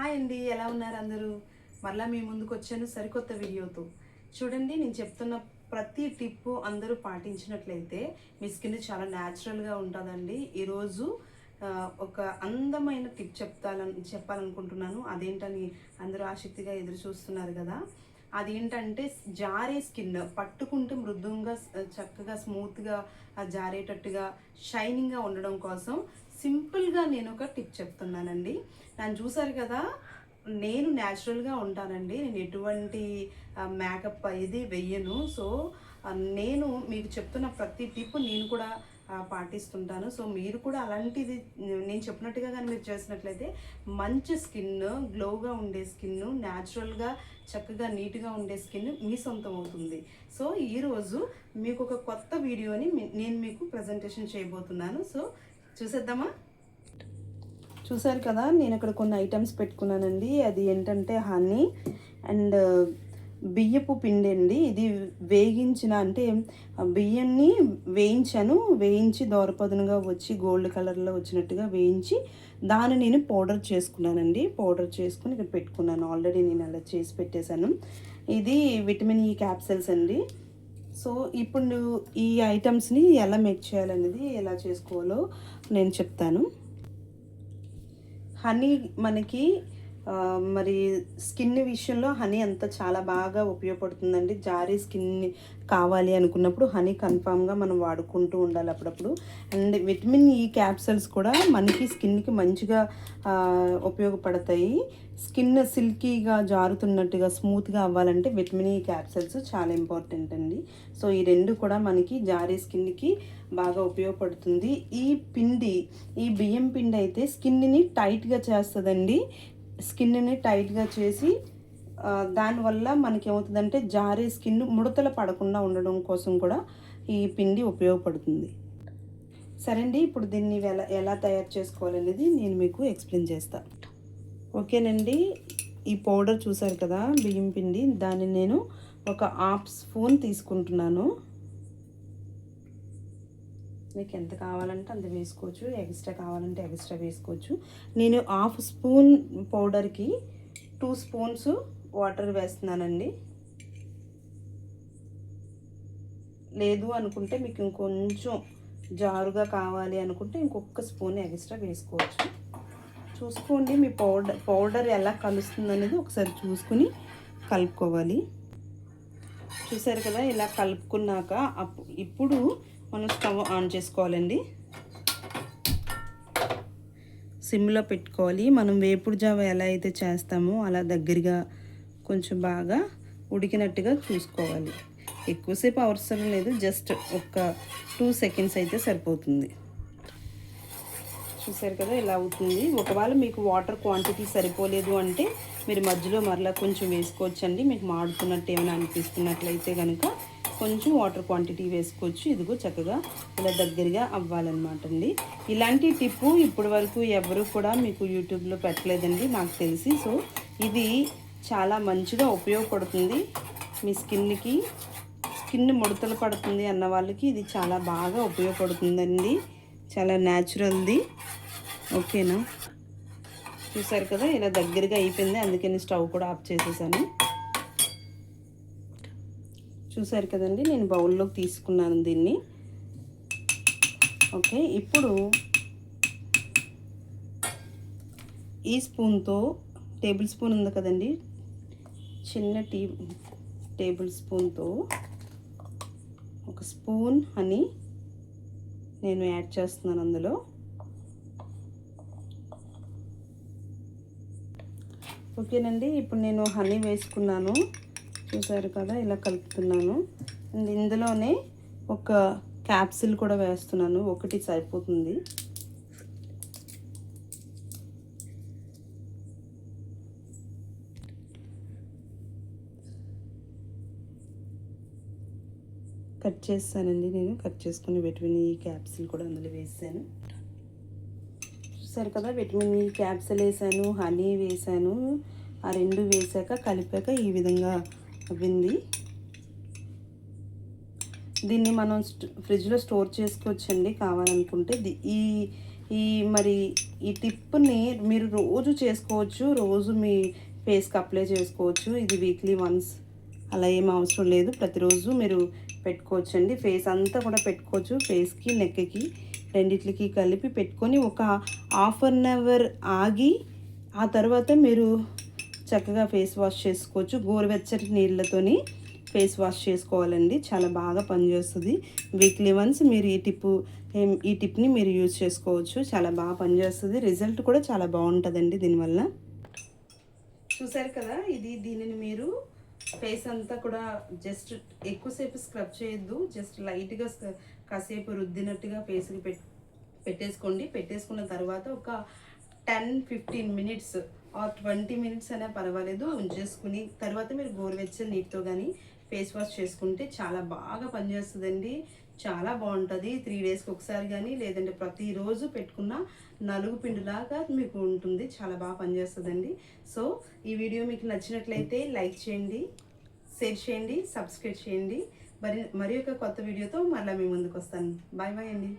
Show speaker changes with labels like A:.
A: Hi అండి ఎలా ఉన్నారు అందరూ? మరలా మీ ముందుకు వచ్చాను సరికొత్త వీడియోతో. చూడండి నేను చెప్తున్న ప్రతి టిప్ అందరూ పాటించినట్లయితే మీ స్కిన్ చాలా న్యాచురల్గా ఉంటుందండి. ఈరోజు ఒక అందమైన టిప్ చెప్తాలని చెప్పాలనుకుంటున్నాను. అదేంటని అందరూ ఆసక్తిగా ఎదురు చూస్తున్నారు కదా. అదేంటంటే జారే స్కిన్ పట్టుకుంటే మృదుంగా చక్కగా స్మూత్గా జారేటట్టుగా షైనింగ్గా ఉండడం కోసం సింపుల్గా నేను ఒక టిప్ చెప్తున్నానండి. నన్ను చూసారు కదా? నేను న్యాచురల్గా ఉంటానండి. నేను ఎటువంటి మేకప్ ఇది వెయ్యను. సో నేను మీకు చెప్తున్న ప్రతి టిప్ నేను కూడా పాటిస్తుంటాను. సో మీరు కూడా అలాంటిది నేను చెప్పినట్టుగా కానీ మీరు చేసినట్లయితే మంచి స్కిన్ గ్లోగా ఉండే స్కిన్ న్యాచురల్గా చక్కగా నీట్గా ఉండే స్కిన్ మీ సొంతం అవుతుంది. సో ఈరోజు మీకు ఒక కొత్త వీడియోని నేను మీకు ప్రజెంటేషన్ చేయబోతున్నాను. సో చూసేద్దామా? చూసారు కదా నేను ఇక్కడ కొన్ని ఐటమ్స్ పెట్టుకున్నానండి. అది ఏంటంటే హనీ అండ్ బియ్యపు పిండి అండి ఇది వేగించిన అంటే బియ్యాన్ని వేయించాను. వేయించి దోరపదునుగా వచ్చి గోల్డ్ కలర్లో వచ్చినట్టుగా వేయించి దాన్ని నేను పౌడర్ చేసుకున్నానండి. పౌడర్ చేసుకుని ఇక్కడ పెట్టుకున్నాను. ఆల్రెడీ నేను అలా చేసి పెట్టేశాను. ఇది విటమిన్ ఈ క్యాప్సిల్స్ అండి. సో ఇప్పుడు ఈ ఐటమ్స్ని ఎలా మేక్ చేయాలనేది ఎలా చేసుకోవాలో నేను చెప్తాను. హనీ మనకి మరి స్కిన్ విషయంలో హనీ అంతా చాలా బాగా ఉపయోగపడుతుందండి. జారీ స్కిన్ కావాలి అనుకున్నప్పుడు హనీ కన్ఫామ్గా మనం వాడుకుంటూ ఉండాలి అప్పుడప్పుడు. అండ్ విటమిన్ ఈ క్యాప్సల్స్ కూడా మనకి స్కిన్కి మంచిగా ఉపయోగపడతాయి. స్కిన్ సిల్కీగా జారుతున్నట్టుగా స్మూత్గా అవ్వాలంటే విటమిన్ ఈ క్యాప్సల్స్ చాలా ఇంపార్టెంట్ అండి. సో ఈ రెండు కూడా మనకి జారీ స్కిన్కి బాగా ఉపయోగపడుతుంది. ఈ పిండి ఈ బియ్యం పిండి అయితే స్కిన్ని టైట్గా చేస్తుందండి. స్కిన్ని టైట్గా చేసి దానివల్ల మనకి ఏమవుతుందంటే జారే స్కిన్ ముడతలు పడకుండా ఉండడం కోసం కూడా ఈ పిండి ఉపయోగపడుతుంది. సరే అండి ఇప్పుడు దీన్ని ఎలా ఎలా తయారు చేసుకోవాలనేది నేను మీకు ఎక్స్ప్లెయిన్ చేస్తాను ఓకేనండి ఈ పౌడర్ చూసారు కదా బియ్యం పిండి దాన్ని నేను ఒక హాఫ్ స్పూన్ తీసుకుంటున్నాను. మీకు ఎంత కావాలంటే అంత వేసుకోవచ్చు. ఎక్స్ట్రా కావాలంటే ఎక్స్ట్రా వేసుకోవచ్చు. నేను హాఫ్ స్పూన్ పౌడర్కి టూ స్పూన్స్ వాటర్ వేస్తున్నానండి. లేదు అనుకుంటే మీకు ఇంకొంచెం జారుగా కావాలి అనుకుంటే ఇంకొక స్పూన్ ఎక్స్ట్రా వేసుకోవచ్చు. చూసుకోండి మీ పౌడర్ పౌడర్ ఎలా కలుస్తుంది అనేది ఒకసారి చూసుకుని కలుపుకోవాలి. చూసారు కదా ఇలా కలుపుకున్నాక అప్పు ఇప్పుడు మనం స్టవ్ ఆన్ చేసుకోవాలండి. సిమ్లో పెట్టుకోవాలి. మనం వేపుడు జావ ఎలా అయితే చేస్తామో అలా దగ్గరగా కొంచెం బాగా ఉడికినట్టుగా చూసుకోవాలి. ఎక్కువసేపు అవసరం లేదు. జస్ట్ ఒక టూ సెకండ్స్ అయితే సరిపోతుంది. చూసారు కదా ఇలా అవుతుంది. ఒకవేళ మీకు వాటర్ క్వాంటిటీ సరిపోలేదు అంటే మీరు మధ్యలో మరలా కొంచెం వేసుకోవచ్చండి. మీకు మాడుతున్నట్టు ఏమైనా అనిపిస్తున్నట్లయితే కనుక కొంచెం వాటర్ క్వాంటిటీ వేసుకోవచ్చు. ఇదిగో చక్కగా ఇలా దగ్గరగా అవ్వాలన్నమాట అండి ఇలాంటి టిప్పు ఇప్పటి వరకు ఎవరు కూడా మీకు యూట్యూబ్లో పెట్టలేదండి నాకు తెలిసి. సో ఇది చాలా మంచిగా ఉపయోగపడుతుంది. మీ స్కిన్కి స్కిన్ ముడతలు పడుతుంది అన్న వాళ్ళకి ఇది చాలా బాగా ఉపయోగపడుతుందండి. చాలా న్యాచురల్ది. ఓకేనా? చూసారు కదా ఇలా దగ్గరగా అయిపోయింది. అందుకని స్టవ్ కూడా ఆఫ్ చేసేసాను. చూసారు కదండి నేను బౌల్లోకి తీసుకున్నాను దీన్ని. ఓకే ఇప్పుడు ఈ స్పూన్తో టేబుల్ స్పూన్ ఉంది కదండి చిన్న టీ టేబుల్ స్పూన్తో ఒక స్పూన్ హనీ నేను యాడ్ చేస్తున్నాను అందులో. ఓకేనండి ఇప్పుడు నేను హనీ వేసుకున్నాను. చూసారు కదా ఇలా కలుపుతున్నాను. అండ్ ఇందులోనే ఒక క్యాప్సిల్ కూడా వేస్తున్నాను. ఒకటి సరిపోతుంది. కట్ చేస్తానండి నేను. కట్ చేసుకుని విటమిన్ ఈ క్యాప్సిల్ కూడా అందులో వేసాను. చూసారు కదా విటమిన్ ఈ క్యాప్సిల్ వేసాను హనీ వేసాను. ఆ రెండు వేసాక కలిపాక ఈ విధంగా అవ్వింది దీన్ని మనం ఫ్రిడ్జ్లో స్టోర్ చేసుకోవచ్చండి కావాలనుకుంటే. ఈ ఈ మరి ఈ టిప్ని మీరు రోజు చేసుకోవచ్చు రోజు మీ ఫేస్కి అప్లై చేసుకోవచ్చు. ఇది వీక్లీ వన్స్. అలా ఏం అవసరం లేదు. ప్రతిరోజు మీరు పెట్టుకోవచ్చు అండి ఫేస్ అంతా కూడా పెట్టుకోవచ్చు. ఫేస్కి నెక్కి రెండిట్లకి కలిపి పెట్టుకొని ఒక హాఫ్ అన్ అవర్ ఆగి ఆ తర్వాత మీరు చక్కగా ఫేస్ వాష్ చేసుకోవచ్చు. గోరువెచ్చటి నీళ్ళతోని ఫేస్ వాష్ చేసుకోవాలండి. చాలా బాగా పనిచేస్తుంది. వీక్లీ వన్స్ మీరు ఈ టిప్ ఈ టిప్ని మీరు యూజ్ చేసుకోవచ్చు. చాలా బాగా పనిచేస్తుంది. రిజల్ట్ కూడా చాలా బాగుంటుందండి దీనివల్ల. చూసారు కదా ఇది దీనిని మీరు ఫేస్ అంతా కూడా జస్ట్ ఎక్కువసేపు స్క్రబ్ చేయొద్దు. జస్ట్ లైట్గా కాసేపు రుద్దినట్టుగా ఫేస్కి పెట్టేసుకోండి. పెట్టేసుకున్న తర్వాత ఒక ten fifteen minutes twenty minutes అయినా పర్వాలేదు ఉంచేసుకుని తర్వాత మీరు గోరువెచ్చని నీటితో కానీ ఫేస్ వాష్ చేసుకుంటే చాలా బాగా పనిచేస్తుందండి. చాలా బాగుంటుంది. త్రీ డేస్కి ఒకసారి కానీ లేదంటే ప్రతిరోజు పెట్టుకున్న నలుగు పిండిలాగా మీకు ఉంటుంది. చాలా బాగా పనిచేస్తుందండి. సో ఈ వీడియో మీకు నచ్చినట్లయితే లైక్ చేయండి షేర్ చేయండి సబ్స్క్రైబ్ చేయండి. మరి మరి ఒక కొత్త వీడియోతో మళ్ళీ మీ ముందుకు వస్తాను. బాయ్ బాయ్ అండి.